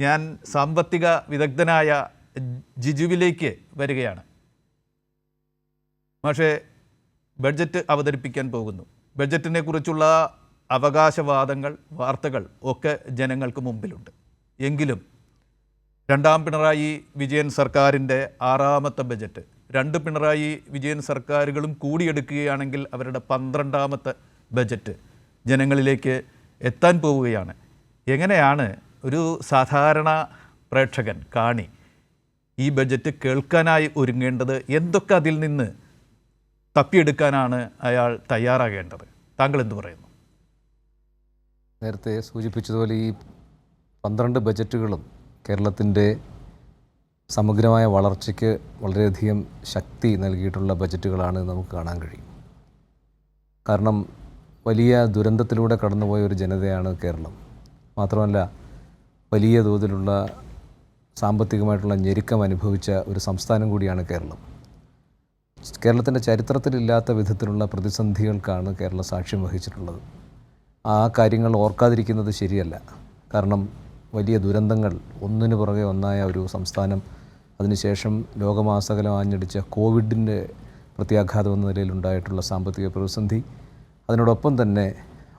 ഞാൻ സാമ്പത്തിക വിദഗ്ധനായ ജിജുവിലേക്ക് വരികയാണ്. പക്ഷേ ബഡ്ജറ്റ് അവതരിപ്പിക്കാൻ പോകുന്നു. ബഡ്ജറ്റിനെ കുറിച്ചുള്ള അവകാശവാദങ്ങൾ വാർത്തകൾ ഒക്കെ ജനങ്ങൾക്ക് മുമ്പിലുണ്ട്. എങ്കിലും രണ്ടാം പിണറായി വിജയൻ സർക്കാരിന്റെ ആറാമത്തെ ബജറ്റ് രണ്ട് പിണറായി വിജയൻ സർക്കാരുകളും കൂടിയെടുക്കുകയാണെങ്കിൽ അവരുടെ പന്ത്രണ്ടാമത്തെ ബജറ്റ് ജനങ്ങളിലേക്ക് എത്താൻ പോവുകയാണ്. എങ്ങനെയാണ് ഒരു സാധാരണ പ്രേക്ഷകൻ കാണി ഈ ബജറ്റ് കേൾക്കാനായി ഒരുങ്ങേണ്ടത് എന്തൊക്കെ അതിൽ നിന്ന് തപ്പിയെടുക്കാനാണ് അയാൾ തയ്യാറാകേണ്ടത്? താങ്കൾ എന്തു പറയുന്നു? നേരത്തെ സൂചിപ്പിച്ചതുപോലെ ഈ പന്ത്രണ്ട് ബജറ്റുകളും കേരളത്തിന്റെ സമഗ്രമായ വളർച്ചയ്ക്ക് വളരെയധികം ശക്തി നൽകിയിട്ടുള്ള ബജറ്റുകളാണ് നമുക്ക് കാണാൻ കഴിയും. കാരണം വലിയ ദുരന്തത്തിലൂടെ കടന്നുപോയ ഒരു ജനതയാണ് കേരളം. മാത്രമല്ല വലിയ തോതിലുള്ള സാമ്പത്തികമായിട്ടുള്ള ഞെരുക്കം അനുഭവിച്ച ഒരു സംസ്ഥാനം കൂടിയാണ് കേരളം. കേരളത്തിന്റെ ചരിത്രത്തിലില്ലാത്ത വിധത്തിലുള്ള പ്രതിസന്ധികൾക്കാണ് കേരളം സാക്ഷ്യം വഹിച്ചിട്ടുള്ളത്. ആ കാര്യങ്ങൾ ഓർക്കാതിരിക്കുന്നത് ശരിയല്ല. കാരണം വലിയ ദുരന്തങ്ങൾ ഒന്നിനു പുറകെ ഒന്നായ ഒരു സംസ്ഥാനം അതിനുശേഷം ലോകമാസകലം ആഞ്ഞടിച്ച കോവിഡിന്റെ പ്രത്യാഘാതം എന്ന നിലയിലുണ്ടായിട്ടുള്ള സാമ്പത്തിക പ്രതിസന്ധി അതിനോടൊപ്പം തന്നെ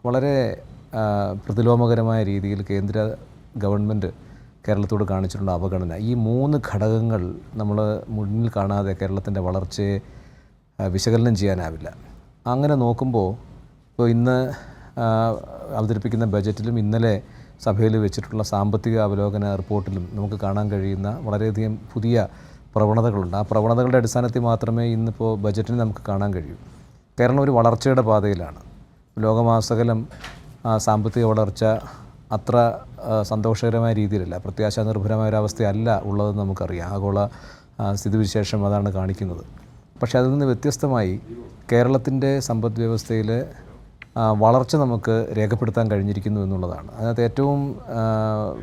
വളരെ പ്രതിലോമകരമായ രീതിയിൽ കേന്ദ്ര ഗവൺമെന്റ് കേരളത്തോട് കാണിച്ചിട്ടുള്ള അവഗണന. ഈ മൂന്ന് ഘടകങ്ങൾ നമ്മൾ മുന്നിൽ കാണാതെ കേരളത്തിന്റെ വളർച്ചയെ വിശകലനം ചെയ്യാനാവില്ല. അങ്ങനെ നോക്കുമ്പോൾ ഇപ്പോൾ ഇന്ന് അവതരിപ്പിക്കുന്ന ബജറ്റിലും ഇന്നലെ സഭയിൽ വെച്ചിട്ടുള്ള സാമ്പത്തിക അവലോകന റിപ്പോർട്ടിലും നമുക്ക് കാണാൻ കഴിയുന്ന വളരെയധികം പുതിയ പ്രവണതകളുണ്ട്. ആ പ്രവണതകളുടെ അടിസ്ഥാനത്തിൽ മാത്രമേ ഇന്നിപ്പോൾ ബജറ്റിന് നമുക്ക് കാണാൻ കഴിയൂ. കേരളം ഒരു വളർച്ചയുടെ പാതയിലാണ്. ലോകമാസകലം സാമ്പത്തിക വളർച്ച അത്ര സന്തോഷകരമായ രീതിയിലല്ല പ്രത്യാശാ നിർഭരമായ അവസ്ഥയല്ല ഉള്ളതെന്ന് നമുക്കറിയാം. ആഗോള സ്ഥിതിവിശേഷം അതാണ് കാണിക്കുന്നത്. പക്ഷേ അതിൽ നിന്ന് വ്യത്യസ്തമായി കേരളത്തിന്റെ സമ്പദ് വ്യവസ്ഥയിൽ വളർച്ച നമുക്ക് രേഖപ്പെടുത്താൻ കഴിഞ്ഞിരിക്കുന്നു എന്നുള്ളതാണ്. അതിനകത്ത് ഏറ്റവും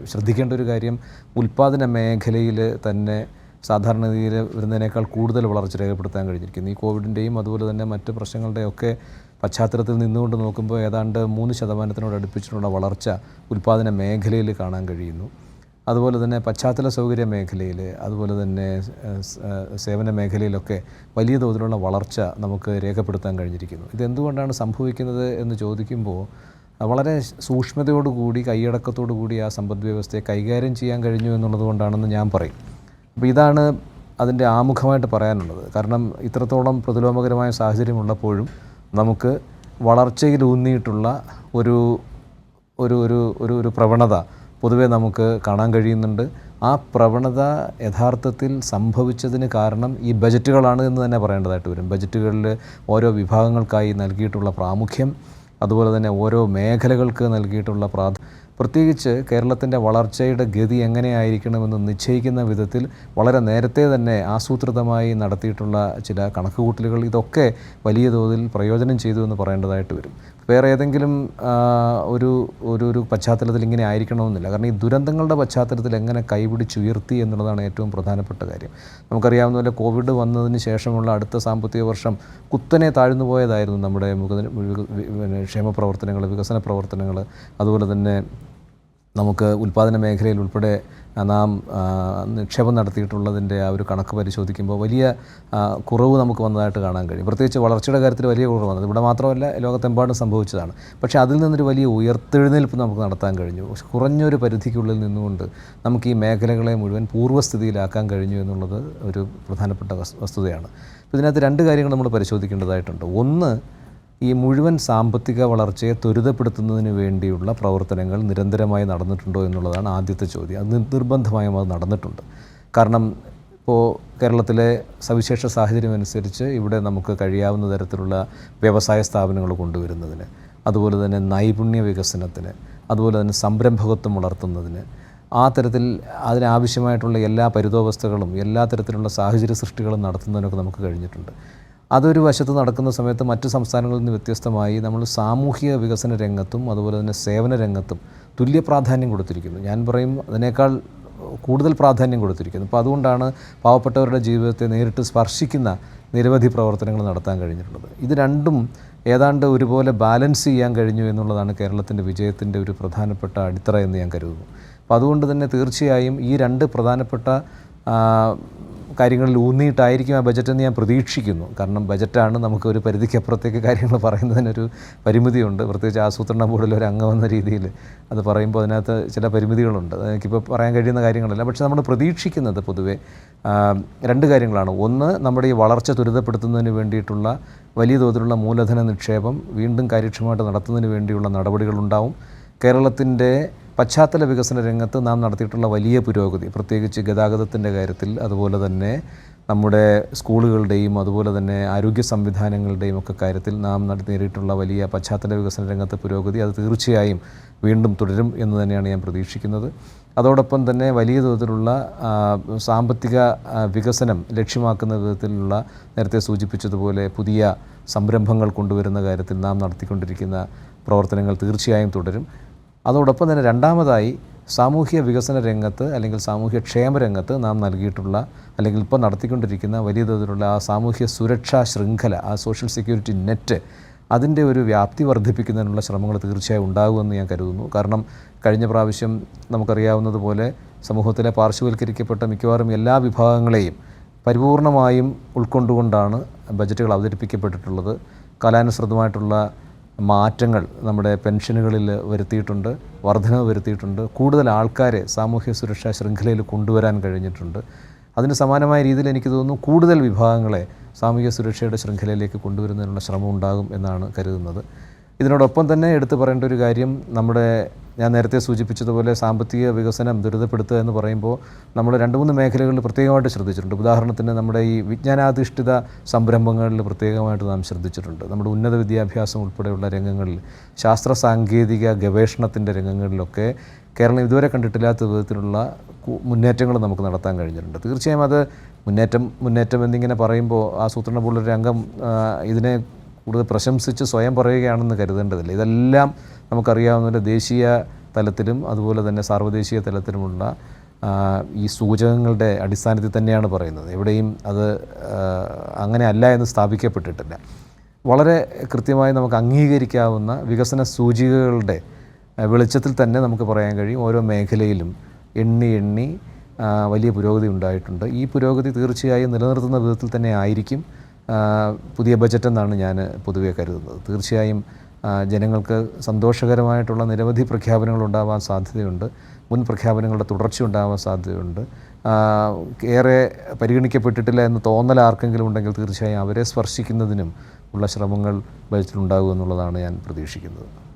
ശ്രദ്ധിക്കേണ്ട ഒരു കാര്യം ഉൽപ്പാദന മേഖലയിൽ തന്നെ സാധാരണഗതിയിൽ വരുന്നതിനേക്കാൾ കൂടുതൽ വളർച്ച രേഖപ്പെടുത്താൻ കഴിഞ്ഞിരിക്കുന്നു. ഈ കോവിഡിന്റെയും അതുപോലെ തന്നെ മറ്റ് പ്രശ്നങ്ങളുടെയൊക്കെ പശ്ചാത്തലത്തിൽ നിന്നുകൊണ്ട് നോക്കുമ്പോൾ ഏതാണ്ട് മൂന്ന് ശതമാനത്തിനോട് അടുപ്പിച്ചിട്ടുള്ള വളർച്ച ഉൽപ്പാദന മേഖലയിൽ കാണാൻ കഴിയുന്നു. അതുപോലെ തന്നെ പശ്ചാത്തല സൗകര്യ മേഖലയിൽ അതുപോലെ തന്നെ സേവന മേഖലയിലൊക്കെ വലിയ തോതിലുള്ള വളർച്ച നമുക്ക് രേഖപ്പെടുത്താൻ കഴിഞ്ഞിരിക്കുന്നു. ഇതെന്തുകൊണ്ടാണ് സംഭവിക്കുന്നത് എന്ന് ചോദിക്കുമ്പോൾ വളരെ സൂക്ഷ്മതയോടുകൂടി കൈയടക്കത്തോടു കൂടി ആ സമ്പദ് വ്യവസ്ഥയെ കൈകാര്യം ചെയ്യാൻ കഴിഞ്ഞു എന്നുള്ളത് കൊണ്ടാണെന്ന് ഞാൻ പറയും. അപ്പോൾ ഇതാണ് അതിന്റെ ആമുഖമായിട്ട് പറയാനുള്ളത്. കാരണം ഇത്രത്തോളം പ്രതിലോമകരമായ സാഹചര്യം ഉള്ളപ്പോഴും നമുക്ക് വളർച്ചയിലൂന്നിയിട്ടുള്ള ഒരു ഒരു ഒരു ഒരു ഒരു പ്രവണത പൊതുവേ നമുക്ക് കാണാൻ കഴിയുന്നുണ്ട്. ആ പ്രവണത യഥാർത്ഥത്തിൽ സംഭവിച്ചതിന് കാരണം ഈ ബജറ്റുകളാണ് എന്ന് തന്നെ പറയേണ്ടതായിട്ട് വരും. ബജറ്റുകളിൽ ഓരോ വിഭാഗങ്ങൾക്കായി നൽകിയിട്ടുള്ള പ്രാമുഖ്യം അതുപോലെ തന്നെ ഓരോ മേഖലകൾക്ക് നൽകിയിട്ടുള്ള പ്രാധ പ്രത്യേകിച്ച് കേരളത്തിന്റെ വളർച്ചയുടെ ഗതി എങ്ങനെയായിരിക്കണമെന്ന് നിശ്ചയിക്കുന്ന വിധത്തിൽ വളരെ നേരത്തെ തന്നെ ആസൂത്രിതമായി നടത്തിയിട്ടുള്ള ചില കണക്കുകൂട്ടലുകൾ ഇതൊക്കെ വലിയ തോതിൽ പ്രയോജനം ചെയ്തു എന്ന് പറയേണ്ടതായിട്ട് വരും. വേറെ ഏതെങ്കിലും ഒരു ഒരു ഒരു പശ്ചാത്തലത്തിൽ ഇങ്ങനെ ആയിരിക്കണമെന്നില്ല. കാരണം ഈ ദുരന്തങ്ങളുടെ പശ്ചാത്തലത്തിൽ എങ്ങനെ കൈപിടിച്ചുയർത്തി എന്നുള്ളതാണ് ഏറ്റവും പ്രധാനപ്പെട്ട കാര്യം. നമുക്കറിയാവുന്ന പോലെ കോവിഡ് വന്നതിന് ശേഷമുള്ള അടുത്ത സാമ്പത്തിക വർഷം കുത്തനെ താഴ്ന്നു പോയതായിരുന്നു നമ്മുടെ ക്ഷേമ പ്രവർത്തനങ്ങൾ വികസന പ്രവർത്തനങ്ങൾ. അതുപോലെ തന്നെ നമുക്ക് ഉൽപ്പാദന മേഖലയിൽ ഉൾപ്പെടെ നാം നിക്ഷേപം നടത്തിയിട്ടുള്ളതിന്റെ ആ ഒരു കണക്ക് പരിശോധിക്കുമ്പോൾ വലിയ കുറവ് നമുക്ക് വന്നതായിട്ട് കാണാൻ കഴിയും. പ്രത്യേകിച്ച് വളർച്ചയുടെ കാര്യത്തിൽ വലിയ കുറവ് വന്നത്. ഇവിടെ മാത്രമല്ല ലോകത്തെമ്പാടും സംഭവിച്ചതാണ്. പക്ഷേ അതിൽ നിന്നൊരു വലിയ ഉയർത്തെഴുന്നേൽപ്പ് നമുക്ക് നടത്താൻ കഴിഞ്ഞു. കുറഞ്ഞൊരു പരിധിക്കുള്ളിൽ നിന്നുകൊണ്ട് നമുക്ക് ഈ മേഖലകളെ മുഴുവൻ പൂർവസ്ഥിതിയിലാക്കാൻ കഴിഞ്ഞു എന്നുള്ളത് ഒരു പ്രധാനപ്പെട്ട വസ്തുതയാണ്. ഇതിനകത്ത് രണ്ട് കാര്യങ്ങൾ നമ്മൾ പരിശോധിക്കേണ്ടതായിട്ടുണ്ട്. ഒന്ന് ഈ മുഴുവൻ സാമ്പത്തിക വളർച്ചയെ ത്വരിതപ്പെടുത്തുന്നതിന് വേണ്ടിയുള്ള പ്രവർത്തനങ്ങൾ നിരന്തരമായി നടന്നിട്ടുണ്ടോ എന്നുള്ളതാണ് ആദ്യത്തെ ചോദ്യം. അത് നിർബന്ധമായും അത് നടന്നിട്ടുണ്ട്. കാരണം ഇപ്പോൾ കേരളത്തിലെ സവിശേഷ സാഹചര്യം അനുസരിച്ച് ഇവിടെ നമുക്ക് കഴിയാവുന്ന തരത്തിലുള്ള വ്യവസായ സ്ഥാപനങ്ങൾ കൊണ്ടുവരുന്നതിന് അതുപോലെ തന്നെ നൈപുണ്യ വികസനത്തിന് അതുപോലെ തന്നെ സംരംഭകത്വം വളർത്തുന്നതിന് ആ തരത്തിൽ അതിനാവശ്യമായിട്ടുള്ള എല്ലാ പരിതോവസ്ഥകളും എല്ലാ തരത്തിലുള്ള സാഹചര്യ സൃഷ്ടികളും നടത്തുന്നതിനൊക്കെ നമുക്ക് കഴിഞ്ഞിട്ടുണ്ട്. അതൊരു വശത്ത് നടക്കുന്ന സമയത്ത് മറ്റു സംസ്ഥാനങ്ങളിൽ നിന്ന് വ്യത്യസ്തമായി നമ്മൾ സാമൂഹിക വികസന രംഗത്തും അതുപോലെ തന്നെ സേവന രംഗത്തും തുല്യ പ്രാധാന്യം കൊടുത്തിരിക്കുന്നു. ഞാൻ പറയും അതിനേക്കാൾ കൂടുതൽ പ്രാധാന്യം കൊടുത്തിരിക്കുന്നു. അപ്പോൾ അതുകൊണ്ടാണ് പാവപ്പെട്ടവരുടെ ജീവിതത്തെ നേരിട്ട് സ്പർശിക്കുന്ന നിരവധി പ്രവർത്തനങ്ങൾ നടത്താൻ കഴിഞ്ഞിട്ടുള്ളത്. ഇത് രണ്ടും ഏതാണ്ട് ഒരുപോലെ ബാലൻസ് ചെയ്യാൻ കഴിഞ്ഞു എന്നുള്ളതാണ് കേരളത്തിന്റെ വിജയത്തിന്റെ ഒരു പ്രധാനപ്പെട്ട അടിത്തറ എന്ന് ഞാൻ കരുതുന്നു. അപ്പോൾ അതുകൊണ്ട് തന്നെ തീർച്ചയായും ഈ രണ്ട് പ്രധാനപ്പെട്ട കാര്യങ്ങളിൽ ഊന്നിയിട്ടായിരിക്കും ആ ബജറ്റ് എന്ന് ഞാൻ പ്രതീക്ഷിക്കുന്നു. കാരണം ബജറ്റാണ് നമുക്ക് ഒരു പരിധിക്കപ്പുറത്തേക്ക് കാര്യങ്ങൾ പറയുന്നതിനൊരു പരിമിതിയുണ്ട്. പ്രത്യേകിച്ച് ആസൂത്രണ ബോർഡിൽ ഒരു അംഗമെന്ന രീതിയിൽ അത് പറയുമ്പോൾ അതിനകത്ത് ചില പരിമിതികളുണ്ട്. എനിക്കിപ്പോൾ പറയാൻ കഴിയുന്ന കാര്യങ്ങളല്ല. പക്ഷേ നമ്മൾ പ്രതീക്ഷിക്കുന്നത് പൊതുവേ രണ്ട് കാര്യങ്ങളാണ്. ഒന്ന് നമ്മുടെ ഈ വളർച്ച ത്വരിതപ്പെടുത്തുന്നതിന് വേണ്ടിയിട്ടുള്ള വലിയ തോതിലുള്ള മൂലധന നിക്ഷേപം വീണ്ടും കാര്യക്ഷമമായിട്ട് നടത്തുന്നതിന് വേണ്ടിയുള്ള നടപടികളുണ്ടാവും. കേരളത്തിന്റെ പശ്ചാത്തല വികസന രംഗത്ത് നാം നടത്തിയിട്ടുള്ള വലിയ പുരോഗതി പ്രത്യേകിച്ച് ഗതാഗതത്തിന്റെ കാര്യത്തിൽ അതുപോലെ തന്നെ നമ്മുടെ സ്കൂളുകളുടെയും അതുപോലെ തന്നെ ആരോഗ്യ സംവിധാനങ്ങളുടെയും ഒക്കെ കാര്യത്തിൽ നാം നേരിട്ടുള്ള വലിയ പശ്ചാത്തല വികസന രംഗത്തെ പുരോഗതി അത് തീർച്ചയായും വീണ്ടും തുടരും എന്ന് തന്നെയാണ് ഞാൻ പ്രതീക്ഷിക്കുന്നത്. അതോടൊപ്പം തന്നെ വലിയ തോതിലുള്ള സാമ്പത്തിക വികസനം ലക്ഷ്യമാക്കുന്ന വിധത്തിലുള്ള നേരത്തെ സൂചിപ്പിച്ചതുപോലെ പുതിയ സംരംഭങ്ങൾ കൊണ്ടുവരുന്ന കാര്യത്തിൽ നാം നടത്തിക്കൊണ്ടിരിക്കുന്ന പ്രവർത്തനങ്ങൾ തീർച്ചയായും തുടരും. അതോടൊപ്പം തന്നെ രണ്ടാമതായി സാമൂഹ്യ വികസന രംഗത്ത് അല്ലെങ്കിൽ സാമൂഹ്യ ക്ഷേമ രംഗത്ത് നാം നൽകിയിട്ടുള്ള അല്ലെങ്കിൽ ഇപ്പോൾ നടത്തിക്കൊണ്ടിരിക്കുന്ന വലിയ തോതിലുള്ള ആ സാമൂഹ്യ സുരക്ഷാ ശൃംഖല ആ സോഷ്യൽ സെക്യൂരിറ്റി നെറ്റ് അതിന്റെ ഒരു വ്യാപ്തി വർദ്ധിപ്പിക്കുന്നതിനുള്ള ശ്രമങ്ങൾ തീർച്ചയായും ഉണ്ടാകുമെന്ന് ഞാൻ കരുതുന്നു. കാരണം കഴിഞ്ഞ പ്രാവശ്യം നമുക്കറിയാവുന്നതുപോലെ സമൂഹത്തിലെ പാർശ്വവൽക്കരിക്കപ്പെട്ട മിക്കവാറും എല്ലാ വിഭാഗങ്ങളെയും പരിപൂർണമായും ഉൾക്കൊണ്ടുകൊണ്ടാണ് ബജറ്റുകൾ അവതരിപ്പിക്കപ്പെട്ടിട്ടുള്ളത്. കാലാനുസൃതമായിട്ടുള്ള മാറ്റങ്ങൾ നമ്മുടെ പെൻഷനുകളിൽ വരുത്തിയിട്ടുണ്ട് വർധനവ് വരുത്തിയിട്ടുണ്ട്. കൂടുതൽ ആൾക്കാരെ സാമൂഹ്യ സുരക്ഷാ ശൃംഖലയിൽ കൊണ്ടുവരാൻ കഴിഞ്ഞിട്ടുണ്ട്. അതിന് സമാനമായ രീതിയിൽ എനിക്ക് തോന്നുന്നു കൂടുതൽ വിഭാഗങ്ങളെ സാമൂഹ്യ സുരക്ഷയുടെ ശൃംഖലയിലേക്ക് കൊണ്ടുവരുന്നതിനുള്ള ശ്രമം ഉണ്ടാകും എന്നാണ് കരുതുന്നത്. ഇതിനോടൊപ്പം തന്നെ എടുത്തു പറയേണ്ട ഒരു കാര്യം നമ്മുടെ ഞാൻ നേരത്തെ സൂചിപ്പിച്ചതുപോലെ സാമ്പത്തിക വികസനം ദുരിതപ്പെടുത്തുക എന്ന് പറയുമ്പോൾ നമ്മൾ രണ്ട് മൂന്ന് മേഖലകളിൽ പ്രത്യേകമായിട്ട് ശ്രദ്ധിച്ചിട്ടുണ്ട്. ഉദാഹരണത്തിന് നമ്മുടെ ഈ വിജ്ഞാനാധിഷ്ഠിത സംരംഭങ്ങളിൽ പ്രത്യേകമായിട്ട് നാം ശ്രദ്ധിച്ചിട്ടുണ്ട്. നമ്മുടെ ഉന്നത വിദ്യാഭ്യാസം ഉൾപ്പെടെയുള്ള രംഗങ്ങളിൽ ശാസ്ത്ര സാങ്കേതിക ഗവേഷണത്തിന്റെ രംഗങ്ങളിലൊക്കെ കേരളം ഇതുവരെ കണ്ടിട്ടില്ലാത്ത വിധത്തിലുള്ള മുന്നേറ്റങ്ങൾ നമുക്ക് നടത്താൻ കഴിഞ്ഞിട്ടുണ്ട്. തീർച്ചയായും അത് മുന്നേറ്റം മുന്നേറ്റം എന്നിങ്ങനെ പറയുമ്പോൾ ആസൂത്രണ ബോർഡിലെ അംഗം ആ, ഇതിനെ കൂടുതൽ പ്രശംസിച്ച് സ്വയം പറയുകയാണെന്ന് കരുതേണ്ടതില്ല. ഇതെല്ലാം നമുക്കറിയാവുന്ന ദേശീയ തലത്തിലും അതുപോലെ തന്നെ സാർവദേശീയ തലത്തിലുമുള്ള ഈ സൂചകങ്ങളുടെ അടിസ്ഥാനത്തിൽ തന്നെയാണ് പറയുന്നത്. എവിടെയും അത് അങ്ങനെ അല്ല എന്ന് സ്ഥാപിക്കപ്പെട്ടിട്ടില്ല. വളരെ കൃത്യമായി നമുക്ക് അംഗീകരിക്കാവുന്ന വികസന സൂചികകളുടെ വെളിച്ചത്തിൽ തന്നെ നമുക്ക് പറയാൻ കഴിയും. ഓരോ മേഖലയിലും എണ്ണി എണ്ണി വലിയ പുരോഗതി ഉണ്ടായിട്ടുണ്ട്. ഈ പുരോഗതി തീർച്ചയായും നിലനിർത്തുന്ന വിധത്തിൽ തന്നെ ആയിരിക്കും പുതിയ ബജറ്റ് എന്നാണ് ഞാൻ പൊതുവെ കരുതുന്നത്. തീർച്ചയായും ജനങ്ങൾക്ക് സന്തോഷകരമായിട്ടുള്ള നിരവധി പ്രഖ്യാപനങ്ങൾ ഉണ്ടാവാൻ സാധ്യതയുണ്ട്. മുൻ പ്രഖ്യാപനങ്ങളുടെ തുടർച്ച ഉണ്ടാവാൻ സാധ്യതയുണ്ട് ഏറെ പരിഗണിക്കപ്പെട്ടിട്ടില്ല എന്ന് തോന്നൽ ആർക്കെങ്കിലും ഉണ്ടെങ്കിൽ തീർച്ചയായും അവരെ സ്പർശിക്കുന്നതിനും ഉള്ള ശ്രമങ്ങൾ ബജറ്റിലുണ്ടാകുമെന്നുള്ളതാണ് ഞാൻ പ്രതീക്ഷിക്കുന്നത്.